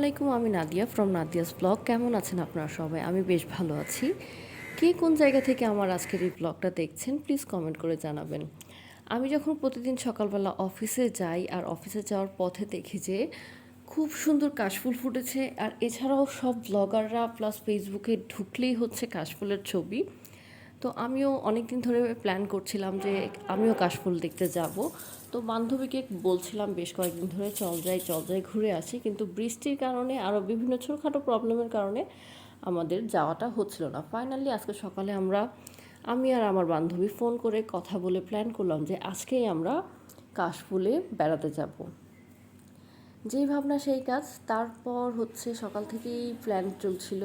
আলাইকুম আমি Nadia from Nadia's blog কেমন আছেন আপনারা সবাই? আমি বেশ ভালো আছি। কে কোন জায়গা থেকে আমার আজকের এই ব্লগটা দেখছেন প্লিজ কমেন্ট করে জানাবেন। আমি যখন প্রতিদিন সকালবেলা অফিসে যাই আর অফিসে যাওয়ার পথে দেখি যে খুব সুন্দর কাশফুল ফুটেছে। আর এছাড়াও সব ব্লগাররা প্লাস ফেসবুকে ঢুকলেই হচ্ছে কাশফুলের ছবি। তো আমিও অনেক দিন ধরে প্ল্যান করছিলাম যে আমিও কাশফুল দেখতে যাব। তো বান্ধবীকে বলছিলাম, বেশ কয়েকদিন ধরে চল যাই চল যাই, ঘুরে আসি। কিন্তু বৃষ্টির কারণে আরও বিভিন্ন ছোটোখাটো প্রবলেমের কারণে আমাদের যাওয়াটা হচ্ছিল না। ফাইনালি আজকে সকালে আমরা, আমি আর আমার বান্ধবী ফোন করে কথা বলে প্ল্যান করলাম যে আজকেই আমরা কাশফুলে বেড়াতে যাব। যেই ভাবনা, সেই কাজ। তারপর হচ্ছে সকাল থেকেই প্ল্যান চলছিল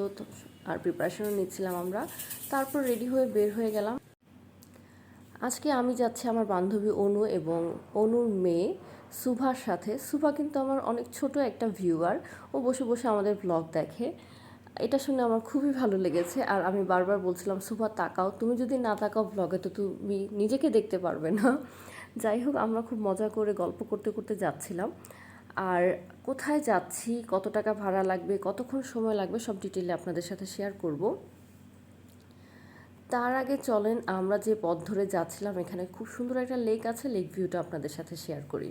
আর প্রিপারেশনও নিচ্ছিলাম আমরা। তারপর রেডি হয়ে বের হয়ে গেলাম। আজকে আমি যাচ্ছি আমার বান্ধবী অনু এবং অনুর মেয়ে সুভার সাথে। সুভা কিন্তু আমার অনেক ছোট একটা ভিউয়ার ও বসে বসে আমাদের ব্লগ দেখে। এটা শুনে আমার খুবই ভালো লেগেছে। আর আমি বারবার বলছিলাম, সুভা, তাকাও। তুমি যদি না তাকাও ব্লগে তো তুমি নিজেকে দেখতে পারবে না। যাই হোক, আমরা খুব মজা করে গল্প করতে করতে যাচ্ছিলাম। আর কোথায় যাচ্ছি, কত টাকা ভাড়া লাগবে, কতক্ষণ সময় লাগবে, সব ডিটেলে আপনাদের সাথে শেয়ার করব। তার আগে চলেন আমরা যে পথ ধরে যাচ্ছিলাম, এখানে খুব সুন্দর একটা লেক আছে, লেক ভিউটা আপনাদের সাথে শেয়ার করি।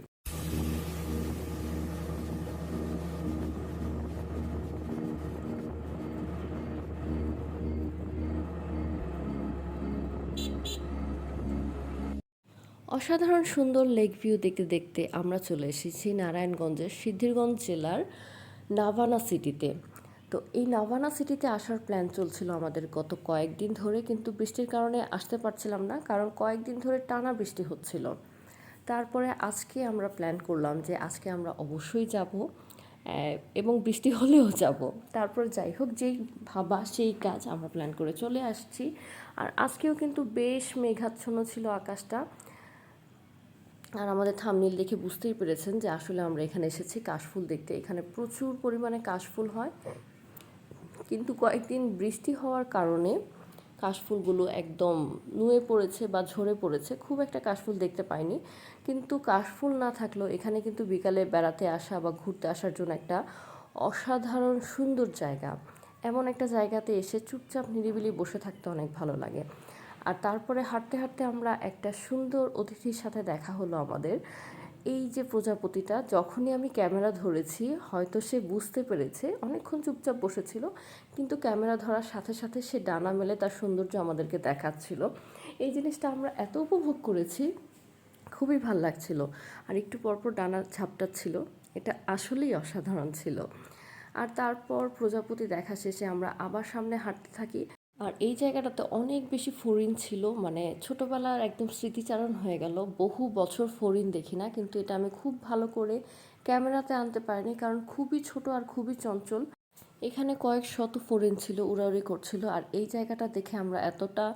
অসাধারণ সুন্দর লেক ভিউ দেখতে দেখতে আমরা চলে এসেছি নারায়ণগঞ্জের সিদ্ধিরগঞ্জ জেলার নাভানা সিটিতে। তো এই নাভানা সিটিতে আসার প্ল্যান চলছিল আমাদের গত কয়েকদিন ধরে, কিন্তু বৃষ্টির কারণে আসতে পারছিলাম না, কারণ কয়েকদিন ধরে টানা বৃষ্টি হচ্ছিল। তারপরে আজকে আমরা প্ল্যান করলাম যে আজকে আমরা অবশ্যই যাব এবং বৃষ্টি হলেও যাব। তারপর যাই হোক, যেই ভাবা, সেই কাজ আমরা প্ল্যান করে চলে আসছি। আর আজকেও কিন্তু বেশ মেঘাচ্ছন্ন ছিল আকাশটা। আর আমাদের থামনিল দেখে বুঝতেই পেরেছেন যে আসলে আমরা এখানে এসেছি, কাশফুল দেখতে। এখানে প্রচুর পরিমাণে কাশফুল হয়। কিন্তু কয়েকদিন বৃষ্টি হওয়ার কারণে কাশফুলগুলো একদম নুয়ে পড়েছে বা ঝরে পড়েছে। খুব একটা কাশফুল দেখতে পাইনি। কিন্তু কাশফুল না থাকলেও এখানে কিন্তু বিকালে বেড়াতে আসা বা ঘুরতে আসার জন্য একটা অসাধারণ সুন্দর জায়গা। এমন একটা জায়গাতে এসে চুপচাপ নিরিবিলি বসে থাকতে অনেক ভালো লাগে। আর তারপরে হাঁটতে হাঁটতে আমরা একটা সুন্দর অতিথির সাথে দেখা হলো আমাদের। এই যে প্রজাপতিটা, যখনই আমি ক্যামেরা ধরেছি, হয়তো সে বুঝতে পেরেছে, অনেকক্ষণ চুপচাপ বসেছিল, কিন্তু ক্যামেরা ধরার সাথে সাথে সে ডানা মেলে তার সৌন্দর্য আমাদেরকে দেখাচ্ছিল। এই জিনিসটা আমরা এত উপভোগ করেছি, খুবই ভালো লাগছিল। আর একটু পরপর ডানা ছিল, এটা আসলেই অসাধারণ ছিল। আর তারপর প্রজাপতি দেখা শেষে আমরা আবার সামনে হাঁটতে থাকি আর এই জায়গাটাতে অনেক বেশি ফরিন ছিল মানে ছোটোবেলার একদম স্মৃতিচারণ হয়ে গেল। বহু বছর ফরিন দেখি না, কিন্তু এটা আমি খুব ভালো করে ক্যামেরাতে আনতে পারিনি, কারণ খুবই ছোট আর খুবই চঞ্চল। এখানে কয়েক শত ফরিন ছিল, উড়াউড়ি করছিল, আর এই জায়গাটা দেখে আমরা এতটা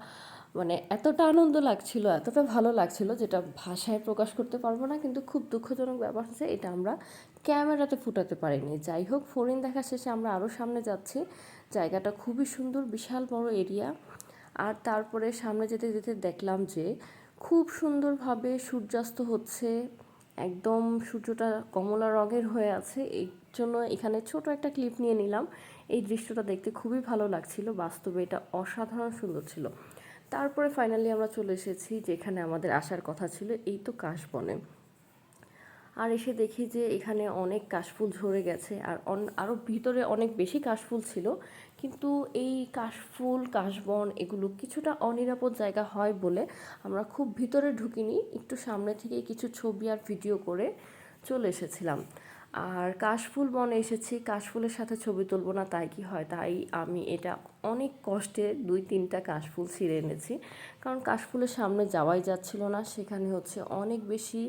মানে এতটা আনন্দ লাগছিল, এতটা ভালো লাগছিল, যেটা ভাষায় প্রকাশ করতে পারব না, কিন্তু খুব দুঃখজনক ব্যাপার হচ্ছে এটা আমরা ক্যামেরাতে ফুটাতে পারিনি। যাই হোক, ফরিন দেখা শেষে আমরা আরও সামনে যাচ্ছি। জায়গাটা খুবই সুন্দর, বিশাল বড় এরিয়া। আর তারপরে সামনে যেতে যেতে দেখলাম যে খুব সুন্দরভাবে সূর্যাস্ত হচ্ছে। একদম সূর্যটা কমলা রঙের হয়ে আছে। এই জন্য এখানে ছোট একটা ক্লিপ নিয়ে নিলাম। এই দৃশ্যটা দেখতে খুবই ভালো লাগছিল। বাস্তবে এটা অসাধারণ সুন্দর ছিল। তারপরে ফাইনালি আমরা চলে এসেছি যেখানে আমাদের আসার কথা ছিল, এই তো কাশবনে। আর এসে দেখি যে এখানে অনেক কাশফুল ঝরে গেছে আর আরও ভিতরে অনেক বেশি কাশফুল ছিল। কিন্তু এই কাশফুল, কাশবন এগুলো কিছুটা অনিরাপদ জায়গা হয় বলে আমরা খুব ভিতরে ঢুকিনি। একটু সামনে থেকে কিছু ছবি আর ভিডিও করে চলে এসেছিলাম। আর কাশফুল বনে এসেছি, কাশফুলের সাথে ছবি তুলবো না, তাই কি হয়? তাই আমি এটা অনেক কষ্টে দুই, তিনটা কাশফুল ছিঁড়ে এনেছি। কারণ কাশফুলের সামনে যাওয়াই যাচ্ছিল না, সেখানে হচ্ছে অনেক বেশি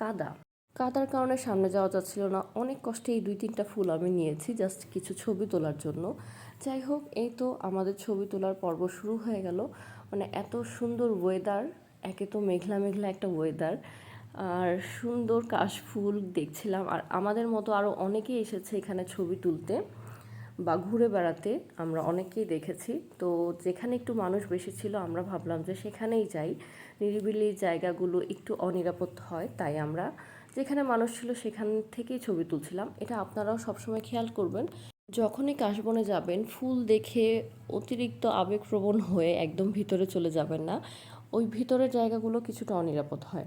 কাদা। কাদার কারণে সামনে যাওয়া যাচ্ছিল না। অনেক কষ্টে এই দুই তিনটা ফুল আমি নিয়েছি জাস্ট কিছু ছবি তোলার জন্য। যাই হোক, এই তো আমাদের ছবি তোলার পর্ব শুরু হয়ে গেল। মানে এত সুন্দর ওয়েদার একে তো মেঘলা মেঘলা একটা ওয়েদার আর সুন্দর কাশফুল দেখছিলাম। আর আমাদের মতো আরও অনেকেই এসেছে এখানে ছবি তুলতে বা ঘুরে বেড়াতে। আমরা অনেকেই দেখেছি। তো যেখানে একটু মানুষ বেশি ছিল, আমরা ভাবলাম যে সেখানেই যাই। নিরিবিলি জায়গাগুলো একটু অনিরাপদ হয়, তাই আমরা যেখানে মানুষ ছিল সেখান থেকেই ছবি তুলছিলাম। এটা আপনারাও সবসময় খেয়াল করবেন। যখনই কাশবনে যাবেন, ফুল দেখে অতিরিক্ত আবেগপ্রবণ হয়ে একদম ভিতরে চলে যাবেন না। ওই ভিতরের জায়গাগুলো কিছুটা অনিরাপদ হয়।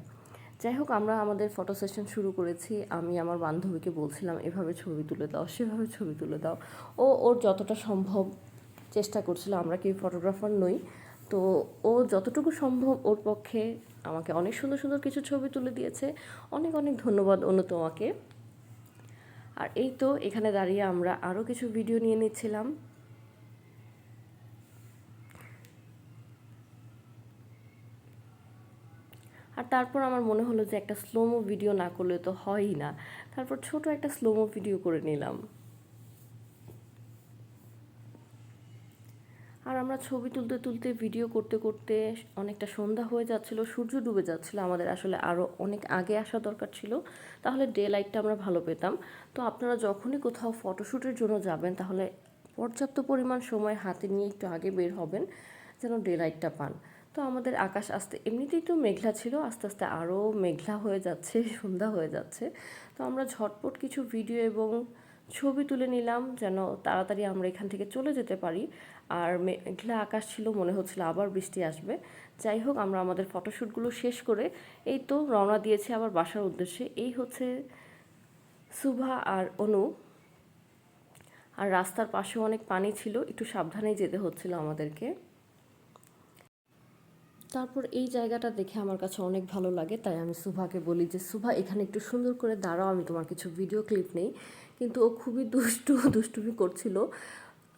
যাই হোক, আমরা আমাদের ফটো সেশন শুরু করেছি। আমি আমার বান্ধবীকে বলছিলাম, এভাবে ছবি তুলে দাও, সেভাবে ছবি তুলে দাও। ও ওর যতটা সম্ভব চেষ্টা করছিল, আমরা কি ফটোগ্রাফার নই। তো ও যতটুকু সম্ভব ওর পক্ষে আমাকে অনেক সুন্দর সুন্দর কিছু ছবি তুলে দিয়েছে। অনেক অনেক ধন্যবাদ অনু তোমাকে। আর এই তো এখানে দাঁড়িয়ে আমরা আরও কিছু ভিডিও নিয়ে নিচ্ছিলাম। আর তারপর আমার মনে হলো যে একটা স্লোমো ভিডিও না করলে তো হয়ই না। তারপর ছোট একটা স্লোমো ভিডিও করে নিলাম। আর আমরা ছবি তুলতে তুলতে ভিডিও করতে করতে অনেকটা সন্ধ্যা হয়ে যাচ্ছিল, সূর্য ডুবে যাচ্ছিল, আমাদের আসলে আরও অনেক আগে আসা দরকার ছিল, তাহলে ডে লাইটটা আমরা ভালো পেতাম। তো আপনারা যখনই কোথাও ফটোশ্যুটের জন্য যাবেন, তাহলে পর্যাপ্ত পরিমাণ সময় হাতে নিয়ে একটু আগে বের হবেন, যেন ডে লাইটটা পান। তো আমাদের আকাশ আস্তে, এমনিতেই তো মেঘলা ছিল, আস্তে আস্তে আরও মেঘলা হয়ে যাচ্ছে, সন্ধ্যা হয়ে যাচ্ছে। তো আমরা ঝটপট কিছু ভিডিও এবং ছবি তুলে নিলাম যেন তাড়াতাড়ি আমরা এখান থেকে চলে যেতে পারি। আর মেঘলা আকাশ ছিল, মনে হচ্ছিল আবার বৃষ্টি আসবে। যাই হোক, আমরা আমাদের ফটোশ্যুটগুলো শেষ করে এই তো রওনা দিয়েছি আবার বাসার উদ্দেশ্যে। এই হচ্ছে সুভা আর অনু। আর রাস্তার পাশেও অনেক পানি ছিল, একটু সাবধানেই যেতে হচ্ছিল আমাদেরকে। তারপর এই জায়গাটা দেখে আমার কাছে অনেক ভালো লাগে, তাই আমি সুভাকে বলি যে, সুভা, এখানে একটু সুন্দর করে দাঁড়াও, আমি তোমার কিছু ভিডিও ক্লিপ নেই। কিন্তু ও খুবই দুষ্টু, দুষ্টুমি করছিল।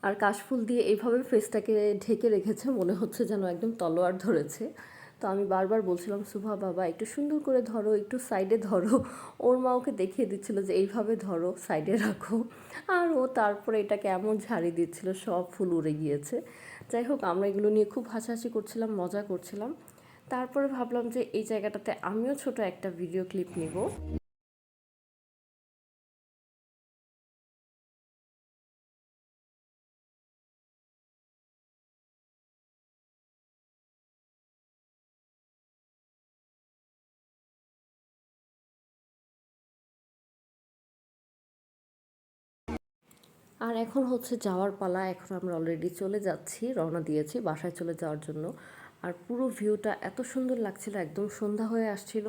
আর কাশফুল দিয়ে এইভাবে ফেসটাকে ঢেকে রেখেছে, মনে হচ্ছে যেন একদম তলোয়ার ধরেছে। তো আমি বারবার বলছিলাম, সুভা বাবা, একটু সুন্দর করে ধরো, একটু সাইডে ধরো। ওর মা ওকে দেখিয়ে দিচ্ছিল যে, এইভাবে ধরো সাইডে রাখো। আর ও তারপরে এটা কেমন ঝাড়ি দিচ্ছিল, সব ফুল উড়ে গিয়েছে। যাই হোক, আমরা এগুলো নিয়ে খুব হাসাহাসি করছিলাম, মজা করছিলাম। তারপরে ভাবলাম যে, এই জায়গাটাতে আমিও ছোট একটা ভিডিও ক্লিপ নিব। আর এখন হচ্ছে যাওয়ার পালা, এখন আমরা অলরেডি চলে যাচ্ছি, রওনা দিয়েছি বাসায় চলে যাওয়ার জন্য। আর পুরো ভিউটা এত সুন্দর লাগছিল, একদম সন্ধ্যা হয়ে আসছিল।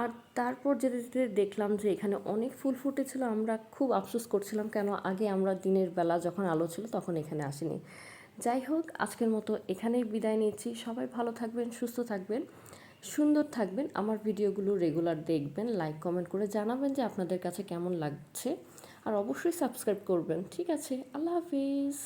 আর তারপর যেতে যেতে দেখলাম যে এখানে অনেক ফুল ফুটেছিল, আমরা খুব আফসোস করছিলাম, কেন আগে আমরা দিনের বেলা যখন আলো ছিল তখন এখানে আসিনি। যাই হোক, আজকের মতো এখানেই বিদায় নিচ্ছি। সবাই ভালো থাকবেন, সুস্থ থাকবেন, সুন্দর থাকবেন। আমার ভিডিওগুলো রেগুলার দেখবেন লাইক কমেন্ট করে জানাবেন যে আপনাদের কাছে কেমন লাগছে। আর অবশ্যই সাবস্ক্রাইব করবেন। ঠিক আছে আল্লাহ হাফিজ।